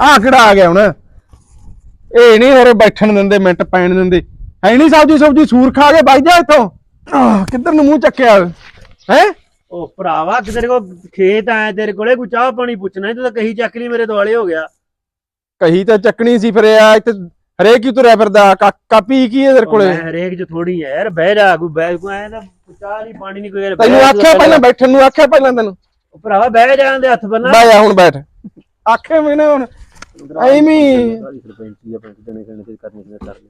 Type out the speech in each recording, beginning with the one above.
ਆ ਕਿਹੜਾ ਆ ਗਿਆ ਹੁਣ? ਇਹ ਨਹੀਂ ਹੋਰੇ ਬੈਠਣ ਦਿੰਦੇ ਮਿੰਟ ਪੈਣ ਦਿੰਦੇ। ਹੈ ਨਹੀਂ ਸਬਜੀ ਸਬਜੀ ਸੂਰ ਖਾ ਕੇ ਵੱਜ ਜਾ ਇੱਥੋਂ। ਕਿੱਧਰ ਨੂੰ ਮੂੰਹ ਚੱਕਿਆ? ਹੈ? ਉਹ ਭਰਾਵਾ ਕਿ ਤੇਰੇ ਕੋ ਖੇਤ ਆਇਆ ਤੇਰੇ ਕੋਲੇ ਕੋਈ ਚਾਹ ਪਾਣੀ ਪੁੱਛਣਾ ਤੂੰ ਤਾਂ ਕਹੀ ਚੱਕ ਲਈ ਮੇਰੇ ਦੁਆਲੇ ਹੋ ਗਿਆ। ਕਹੀ ਤਾਂ ਚੱਕਣੀ ਸੀ ਫਿਰ ਆ ਇੱਥੇ ਹਰੇਕ ਹੀ ਤੁਰਿਆ ਫਿਰਦਾ ਕਾ- ਕਾਪੀ ਕੀ ਹੈ ਤੇਰੇ ਕੋਲੇ? ਹਰੇਕ ਚ ਥੋੜੀ ਹੈ ਯਾਰ ਬਹਿ ਜਾ ਕੋਈ ਬਹਿ ਕੋਈ ਐ ਤਾਂ ਚਾਹ ਨਹੀਂ ਪਾਣੀ ਨਹੀਂ ਕੋਈ ਯਾਰ ਤੈਨੂੰ ਆਖਿਆ ਪਹਿਲਾਂ ਬੈਠਣ ਨੂੰ ਆਖਿਆ ਪਹਿਲਾਂ ਤੈਨੂੰ। ਭਰਾਵਾ ਬਹਿ ਜਾ ਦੇ ਹੱਥ ਬੰਨਾ ਬਹਿ ਜਾ ਹੁਣ ਬੈਠ। ਆਖੇ ਮੈਨੇ ਹੁਣ। ਐਵੇਂ ਤੇ ਕਰਨੀ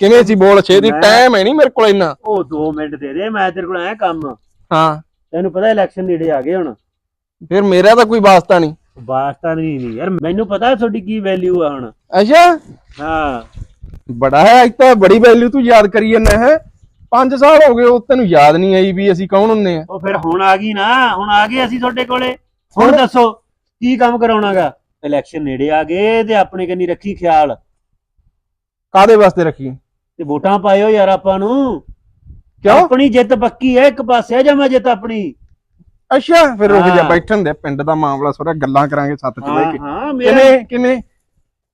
ਕਿਵੇਂ ਸੀ ਬੋਲ ਛੇਤੀ ਮੈਂ- ਟਾਈਮ ਹੈ ਨਹੀਂ ਮੇਰੇ ਕੋਲ ਇੰਨਾ। ਉਹ 2 ਮਿੰਟ ਦੇ ਦੇ ਮੈਂ ਤੇਰੇ ਕੋਲ ਆਇਆ ਕੰਮ। ਹਾਂ। ਤੈਨੂੰ ਪਤਾ ਇਲੈਕਸ਼ਨ ਨੇੜੇ ਆ ਗਏ ਹੁਣ। ਫਿਰ ਮੇਰਾ ਤਾਂ ਕੋਈ ਵਾਸਤਾ ਨਹੀਂ। ਵਾਸਤਾ ਨਹੀਂ ਨਹੀਂ ਯਾਰ ਮੈਨੂੰ ਪਤਾ ਤੁਹਾਡੀ ਕੀ ਵੈਲਿਊ ਆ ਹੁਣ। ਅੱਛਾ? ਹਾਂ। ਬੜਾ ਹੈ ਅੱਜ ਤਾਂ ਬੜੀ ਵੈਲਿਊ ਤੂੰ ਯਾਦ ਕਰੀ ਜਾਂਦਾ ਹੈ। 5 ਸਾਲ ਹੋ ਗਏ ਉਹ ਤੈਨੂੰ ਯਾਦ ਨਹੀਂ ਆਈ ਵੀ ਅਸੀਂ ਕੌਣ ਹੁੰਨੇ ਆ। ਉਹ ਫਿਰ ਹੁਣ ਆ ਗਈ ਨਾ ਹੁਣ ਆ ਗਏ ਅਸੀਂ ਤੁਹਾਡੇ ਕੋਲੇ। ਹੁਣ? ਦੱਸੋ ਕੀ ਕੰਮ ਕਰਾਉਣਾਗਾ? ਇਲੈਕਸ਼ਨ ਨੇੜੇ ਆ ਗਏ ਤੇ ਆਪਣੇ ਕੰਨੀ ਰੱਖੀ ਖਿਆਲ? ਕਾਦੇ ਵਾਸਤੇ ਰੱਖੀ? ਤੇ ਵੋਟਾਂ ਪਾਇਓ ਯਾਰ ਆਪਾਂ ਨੂੰ। ਕਿਉਂ? ਆਪਣੀ ਜਿੱਤ ਪੱਕੀ ਹੈ ਇੱਕ ਪਾਸੇ ਆ ਜਮਾ ਜਿੱਤ ਆਪਣੀ? ਅੱਛਾ ਫਿਰ ਰੁਕ ਜਾ ਹਾਂ। ਬੈਠਣ ਦੇ ਪਿੰਡ ਦਾ ਮਾਮਲਾ ਸੋਰਾ ਗੱਲਾਂ ਕਰਾਂਗੇ ਸੱਤ ਚ ਹਾਂ ਕੇ। ਹਾਂ ਕਿਵੇਂ ਕਿਵੇਂ?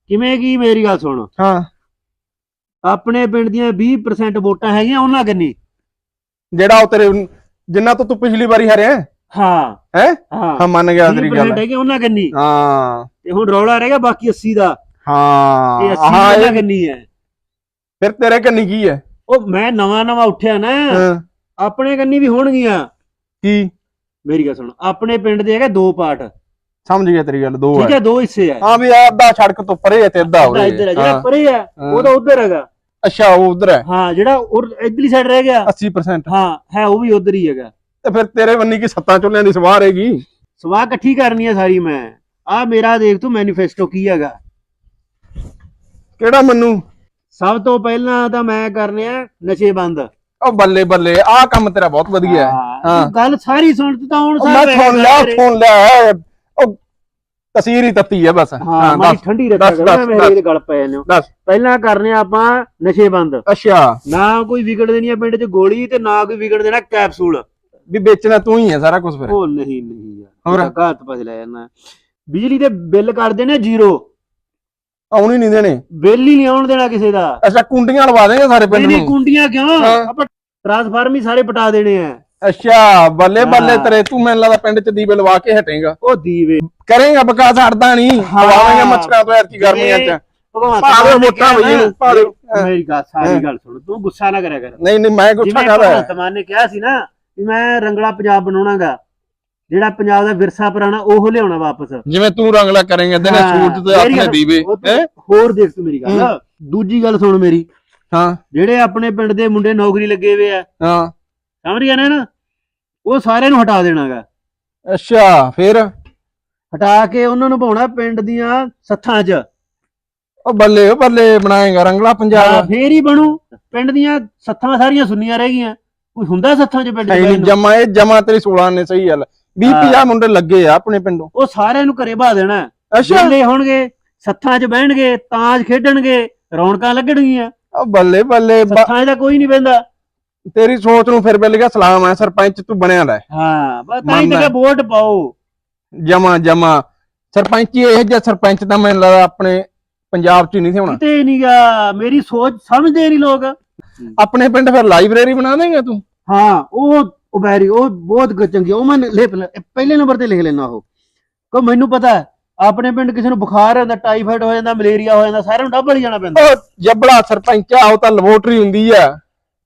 ਕਿਵੇਂ ਕੀ ਮੇਰੀ ਗੱਲ ਸੁਣ? ਹਾਂ। ਆਪਣੇ ਪਿੰਡ ਦੀਆਂ 20% ਵੋਟਾਂ ਹੈਗੀਆਂ ਉਹਨਾਂ ਕੰਨੀ? ਜਿਹੜਾ ਉਹ ਤੇਰੇ ਜਿੰਨਾ ਤੋਂ ਤੂੰ ਪਿਛਲੀ ਵਾਰੀ ਹਾਰਿਆ? ਹਾਂ। ਹੈ? ਹਾਂ। ਹਾਂ ਮੰਨ ਗਿਆ ਤੇਰੀ 20% ਗੱਲ ਹੈਗੇ ਉਹਨਾਂ ਕੰਨੀ? ਹਾਂ। ਤੇ ਹੁਣ ਰੌਲਾ ਰਹਿ ਗਿਆ ਬਾਕੀ 80 ਦਾ। ਇਹ ਹਾਂ 80 ਹਾਂ ਉਹਨਾਂ ਇਹ- ਕੰਨੀ ਹੈ? ਫਿਰ ਤੇਰੇ ਕੰਨੀ ਕੀ ਹੈ? ਉਹ ਮੈਂ ਨਵਾਂ ਨਵਾਂ ਉੱਠਿਆ ਨਾ। ਹਾਂ, ਆਪਣੇ ਕੰਨੀ ਵੀ ਹੋਣਗੀਆਂ। ਕੀ? ਮੇਰੀ ਗੱਲ ਸੁਣ ਆਪਣੇ ਪਿੰਡ ਦੇ ਹੈਗੇ ਦੋ ਪਾਰਟ। ਸਮਝ ਗਿਆ ਤੇਰੀ ਗੱਲ ਦੋ ਠੀਕ ਹੈ ਹੈ। ਦੋ ਹਿੱਸੇ ਆ ਹਾਂ ਵੀ ਆਹ ਅੱਧਾ ਸੜਕ ਤੋਂ ਪਰੇ ਹੈ ਤੇ ਅੱਧਾ ਉਰੇ ਇੱਧਰ ਹੈ। ਜਿਹੜਾ ਹਾਂ। ਪਰੇ ਆ ਹਾਂ। ਉਹ ਤਾਂ ਉਧਰ ਹੈਗਾ। ਅੱਛਾ ਉਹ ਉਧਰ ਹੈ। ਹਾਂ ਜਿਹੜਾ ਉਰ- ਇੱਧਰਲੀ ਸਾਈਡ ਰਹਿ ਗਿਆ। 80% ਹਾਂ ਹੈ ਉਹ ਵੀ ਉਧਰ ਹੀ ਹੈਗਾ। ਤੇ ਫਿਰ ਤੇਰੇ ਬੰਨੀ ਕੀ ਸੱਤਾਂ ਚੁੱਲਿਆਂ ਦੀ ਸਵਾਰ ਹੈਗੀ ਸਵਾਹ ਇਕੱਠੀ ਕਰਨੀ ਹੈ ਸਾਰੀ ਮੈਂ। ਆ ਮੇਰਾ ਦੇਖ ਤੂੰ ਮੈਨੀਫੈਸਟੋ ਕੀ ਹੈਗਾ। ਕਿਹੜਾ ਮੰਨੂ? ਸਭ ਤੋਂ ਪਹਿਲਾਂ ਤਾਂ ਮੈਂ ਕਰਨੇ ਆ ਨਸ਼ੇ ਬੰਦ। ਉਹ ਬੱਲੇ ਬੱਲੇ ਆਹ ਕੰਮ ਤੇਰਾ ਬਹੁਤ ਵਧੀਆ ਹੈ। ਹਾਂ। ਗੱਲ ਸਾਰੀ ਸੁਣ ਤੂੰ ਤਾਂ ਹੁਣ ਉਹ ਮੈਂ ਸੁਣ ਲਿਆ ਸੁਣ ਲਿਆ ਉਹ ਤਸਵੀਰ ਹੀ ਤੱਤੀ ਹੈ ਬਸ। ਹਾਂ ਦੱਸ ਠੰਡੀ ਰੱਖਿਆ ਕਰ ਮੈਂ ਮੇਰੇ ਗੱਲ ਪੈ ਜਾਂਦੇ ਦੱਸ। ਪਹਿਲਾਂ ਕਰਨੇ ਆਪਾਂ ਨਸ਼ੇ ਬੰਦ। ਅੱਛਾ। ਨਾ ਕੋਈ ਵਿਗੜ ਦੇਣੀ ਆ ਪਿੰਡ 'ਚ ਗੋਲੀ ਤੇ ਨਾ ਕੋਈ ਵਿਗੜ ਦੇਣਾ ਕੈਪਸੂਲ। ਵੀ ਵੇਚਣਾ ਤੂੰ ਹੀ ਹੈ ਸਾਰਾ ਕੁਝ ਫਿਰ। ਉਹ ਨਹੀਂ ਨਹੀਂ ਹੋਰ? ਘਾਤ ਪਛ ਲੈ ਜਾਣਾ ਬਿਜਲੀ ਦੇ ਬਿੱਲ ਕੱਢਦੇ ਨੇ ਜ਼ੀਰੋ। ਆਉਣ ਹੀ ਨਹੀਂ ਦੇਣੇ। ਬਿੱਲ ਹੀ ਨਹੀਂ ਆਉਣ ਦੇਣਾ ਕਿਸੇ ਦਾ। ਅੱਛਾ ਕੁੰਡੀਆਂ ਲਵਾ ਦੇਂਗੇ ਸਾਰੇ ਪਿੰਡ ਨਹੀਂ ਨੂੰ? ਕੁੰਡੀਆਂ ਕਿਉਂ? ਹਾਂ। ਆਪਾਂ ਟ੍ਰਾਂਸਫਾਰਮ ਹੀ ਸਾਰੇ ਪਟਾ ਦੇਣੇ ਆ। ਅੱਛਾ ਬੱਲੇ ਬੱਲੇ ਹਾਂ। ਤੇਰੇ ਤੂੰ ਮੈਨੂੰ ਲੱਗਦਾ ਪਿੰਡ ਚ ਦੀਵੇ ਲਵਾ ਕੇ ਹਟੇਗਾ। ਉਹ ਦੀਵੇ। ਕਰੇਗਾ ਵਿਕਾਸ ਹਟਦਾ ਨਹੀਂ। ਹਾਂ। ਹਵਾਵਾਂਗੇ ਮੱਛਰਾਂ ਤੋਂ ਐਤਕੀ ਗਰਮੀਆਂ ਚ। ਭਗਵਾਨ ਵੋਟਾਂ ਬਈ ਨੂੰ। ਮੇਰੀ ਗੱਲ। ਸਾਰੀ ਗੱਲ ਸੁਣ ਤੂੰ ਗੁੱਸਾ ਨਾ ਕਰਿਆ ਕਰ। ਨਹੀਂ ਨਹੀਂ ਮੈਂ ਗੁੱਸਾ ਜਿਵੇਂ ਕਰਦਾ ਭਗਵੰਤ ਮਾਨ ਨੇ ਕਿਹਾ ਸੀ ਨਾ ਵੀ ਮੈਂ ਰੰਗਲਾ ਪੰਜਾਬ ਬਣਾਉਣਾਗਾ। ਜਿਹੜਾ ਪੰਜਾਬ ਦਾ ਵਿਰਸਾ ਪੁਰਾਣਾ ਉਹ ਲਿਆਉਣਾ ਵਾਪਸ। ਜਿਵੇਂ ਤੂੰ ਰੰਗਲਾ ਕਰੇਂਗਾ ਹਾਂ, ਸੂਰਜ ਤੇ ਆਪਣੇ ਦੀਵੇ ਤੂੰ? ਹੋਰ ਦੇਖ ਤੂੰ ਮੇਰੀ ਗੱਲ। ਦੂਜੀ ਗੱਲ ਸੁਣ ਮੇਰੀ। ਹਾਂ। ਜਿਹੜੇ ਆਪਣੇ ਪਿੰਡ ਦੇ ਮੁੰਡੇ ਨੌਕਰੀ ਲੱਗੇ ਹੋਏ ਆ ਹਾਂ। ਸਮਝ ਗਿਆ ਨਾ ਉਹ ਸਾਰਿਆਂ ਨੂੰ ਹਟਾ ਦੇਣਾਗਾ। ਅੱਛਾ ਫਿਰ? ਹਟਾ ਕੇ ਉਹਨਾਂ ਨੂੰ ਪਾਉਣਾ ਪਿੰਡ ਦੀਆਂ ਸੱਥਾਂ 'ਚ। ਉਹ ਬੱਲੇ ਉਹ ਬੱਲੇ ਬਣਾਏਗਾ ਰੰਗਲਾ ਪੰਜਾਬ। ਫੇਰ ਹੀ ਬਣੂ। ਪਿੰਡ ਦੀਆਂ ਸੱਥਾਂ ਸਾਰੀਆਂ ਸੁੰਨੀਆਂ ਰਹਿ ਗਈਆਂ। ਕੋਈ ਹੁੰਦਾ ਸੱਥਾਂ 'ਚ ਪਿੰਡ 'ਚ? ਜਮਾ ਇਹ ਜਮਾ ਤੇਰੀ 16 ਨੇ ਸਹੀ ਗੱਲ। 20 ਹਾਂ। 50 ਮੁੰਡੇ ਲੱਗੇ ਆ ਆਪਣੇ ਪਿੰਡੋਂ। ਉਹ ਸਾਰਿਆਂ ਨੂੰ ਘਰੇ ਬਹਾ ਦੇਣਾ। ਅੱਛਾ। ਹੋਣਗੇ ਸੱਥਾਂ 'ਚ ਬਹਿਣਗੇ ਤਾਂਜ ਖੇਡਣਗੇ ਰੌਣਕਾਂ ਲੱਗਣਗੀਆਂ। ਉਹ ਬੱਲੇ ਬੱਲੇ ਸੱਥਾਂ 'ਚ ਤਾਂ ਕੋਈ ਨਹੀਂ ਬਹਿੰਦਾ। ਤੇਰੀ ਸੋਚ ਨੂੰ ਫਿਰ ਗਿਆ ਸਲਾਮ ਹੈ ਸਰਪੰਚ ਤੂੰ ਬਣਿਆ ਲੈ। ਹਾਂ ਬਸ ਤਾਂ ਹੀ। ਤਾਂ ਵੋਟ ਪਾਓ। ਜਮਾ ਜਮਾ। ਸਰਪੰਚੀ ਇਹ ਜਿਹਾ ਸਰਪੰਚ ਤਾਂ ਮੈਨੂੰ ਲੱਗਦਾ ਆਪਣੇ ਪੰਜਾਬ 'ਚ ਹੀ ਨਹੀਂ ਸੀ ਹੋਣਾ। ਕਿਤੇ ਨਹੀਂਗਾ ਮੇਰੀ ਸੋਚ ਸਮਝਦੇ ਨਹੀਂ ਲੋਕ। ਆਪਣੇ ਪਿੰਡ ਫਿਰ ਲਾਇਬ੍ਰੇਰੀ ਬਣਾ ਦੇਂਗਾ ਤੂੰ? ਹਾਂ ਉਹ ਉਹ ਬੈਰੀ ਉਹ ਬਹੁਤ ਗ- ਚੰਗੀ ਆ, ਉਹ ਮੈਂ ਲਿਖ ਲੈ- ਪਹਿਲੇ ਨੰਬਰ ਤੇ ਲਿਖ ਲੈਣਾ ਉਹ। ਕੋ ਮੈਨੂੰ ਪਤਾ ਹੈ, ਆਪਣੇ ਪਿੰਡ ਕਿਸੇ ਨੂੰ ਬੁਖਾਰ ਹੁੰਦਾ ਟਾਈਫਾਇਡ ਹੋ ਜਾਂਦਾ ਮਲੇਰੀਆ ਹੋ ਜਾਂਦਾ ਸਾਰਿਆਂ ਨੂੰ ਡੱਬਲ ਜਾਣਾ ਪੈਂਦਾ। ਉਹ ਜੱਬੜਾ ਸਰਪੰਚ ਆ ਉਹ ਤਾਂ ਲੈਬੋਰਟਰੀ ਹੁੰਦੀ ਆ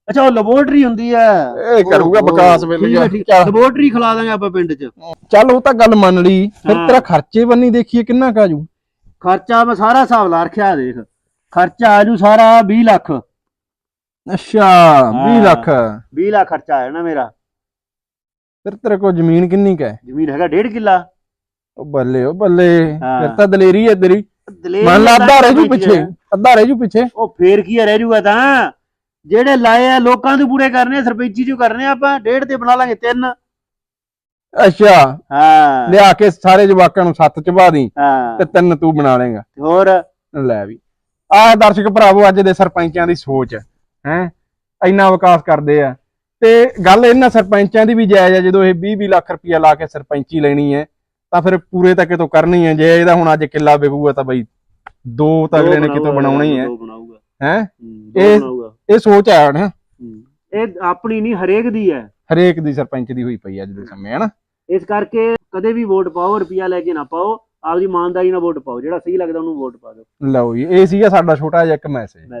ਅੱਛਾ ਉਹ ਲੈਬੋਰਟਰੀ ਹੁੰਦੀ ਹੈ। ਇਹ ਕਰੂਗਾ ਵਿਕਾਸ ਵੇਲੇ ਹੈ। ਲੈਬੋਰਟਰੀ ਖਿਲਾ ਦਾਂਗੇ ਆਪਾਂ ਪਿੰਡ 'ਚ। ਚੱਲ ਉਹ ਤਾਂ ਗੱਲ ਮੰਨ ਲਈ। ਫਿਰ ਹਾਂ। ਤੇਰਾ ਖਰਚੇ ਬੰਨੀ ਦੇਖੀਏ ਕਿੰਨਾ ਕਾਜੂ ਖਰਚਾ ਮੈਂ ਸਾਰਾ ਹਿਸਾਬ ਲਾ ਰੱਖਿਆ ਦੇਖ। ਖਰਚਾ ਆਜੂ ਸਾਰਾ 20 ਲੱਖ। ਅੱਛਾ 20 ਲੱਖ। 20 ਲੱਖ ਖਰਚਾ ਆਇਆ ਨਾ ਮੇਰਾ। ਫਿਰ ਤੇਰੇ ਕੋਲ ਜ਼ਮੀਨ ਕਿੰਨੀ ਕੁ ਜ਼ਮੀਨ ਹੈਗਾ 1.5 ਕਿੱਲਾ। ਉਹ ਬੱਲੇ ਉਹ ਬੱਲੇ। ਹਾਂ। ਫਿਰ ਤਾਂ ਦਲੇਰੀ ਹੈ ਤੇਰੀ। ਦਲੇਰ ਮੰਨ ਲਾ ਅੱਧਾ ਰਹਿ ਜੂ ਪਿੱਛੇ ਅੱਧਾ ਰਹਿ ਜੂ ਪਿੱਛੇ। ਉਹ ਫੇਰ ਕੀ ਆ, ਰਹਿ ਜੂਗਾ ਤਾਂ। ਜਿਹੜੇ ਲਾਏ ਆ ਲੋਕਾਂ ਦੇ ਪੂਰੇ ਕਰਨੇ ਆ, ਸਰਪੰਚੀ ਚ ਕਰਨੇ ਆ ਆਪਾਂ ਡੇਢ ਤੇ ਬਣਾ ਲਾਂਗੇ ਤਿੰਨ। ਅੱਛਾ। ਹਾਂ। ਲਿਆ ਕੇ ਸਾਰੇ ਜਵਾਕਾਂ ਨੂੰ ਸੱਤ ਚ ਪਾ ਦੀ ਹਾਂ। ਤੇ ਤਿੰਨ ਤੂੰ ਬਣਾ ਲੇਗਾ ਤੇ ਹੋਰ? ਲੈ ਵੀ। ਆਹ ਦਰਸ਼ਕ ਭਰਾਵੋ ਅੱਜ ਦੇ ਸਰਪੰਚਾਂ ਦੀ ਸੋਚ। ਹੈ? ਇੰਨਾ ਵਿਕਾਸ ਕਰਦੇ ਆ। ਤੇ ਗੱਲ ਇਹਨਾਂ ਸਰਪੰਚਾਂ ਦੀ ਵੀ ਜਾਇਜ਼ ਆ ਜਦੋਂ ਇਹ 20 20 ਲੱਖ ਰੁਪਇਆ ਲਾ ਕੇ ਸਰਪੰਚੀ ਲੈਣੀ ਹੈ ਤਾਂ ਫਿਰ ਪੂਰੇ ਤਾਂ ਕਿਤੋਂ ਕਰਨੀ ਹੈ। ਜੇ ਇਹਦਾ ਹੁਣ ਅੱਜ ਕਿੱਲਾ ਵਿਕੂਗਾ ਤਾਂ ਬਈ ਦੋ ਤਾਂ ਅਗਲੇ ਨੇ ਕਿਤੋਂ ਬਣਾਉਣਾ ਹੀ। ਹੈ? ਹੈ ਹੂੰ, ਇਹ- ਇਹ ਸੋਚ ਹੈ ਹੁਣ ਹੂੰ। ਇਹ ਆਪਣੀ ਨਹੀਂ ਹਰੇਕ ਦੀ ਹੈ। ਹਰੇਕ ਦੀ ਸਰਪੰਚ ਦੀ ਹੋਈ ਪਈ ਅੱਜ ਦੇ ਸਮੇਂ ਹਨਾ। ਇਸ ਕਰਕੇ ਕਦੇ ਵੀ ਵੋਟ ਪਾਓ ਰੁਪਿਆ ਲੈ ਕੇ ਨਾ ਪਾਓ ਆਪਦੀ ਇਮਾਨਦਾਰੀ ਨਾਲ ਵੋਟ ਪਾਓ ਜਿਹੜਾ ਸਹੀ ਲੱਗਦਾ ਉਹਨੂੰ ਵੋਟ ਪਾ ਦਿਓ। ਲਓ ਜੀ ਇਹ ਸੀਗਾ ਸਾਡਾ ਛੋਟਾ ਜਿਹਾ ਇੱਕ ਮੈਸੇਜ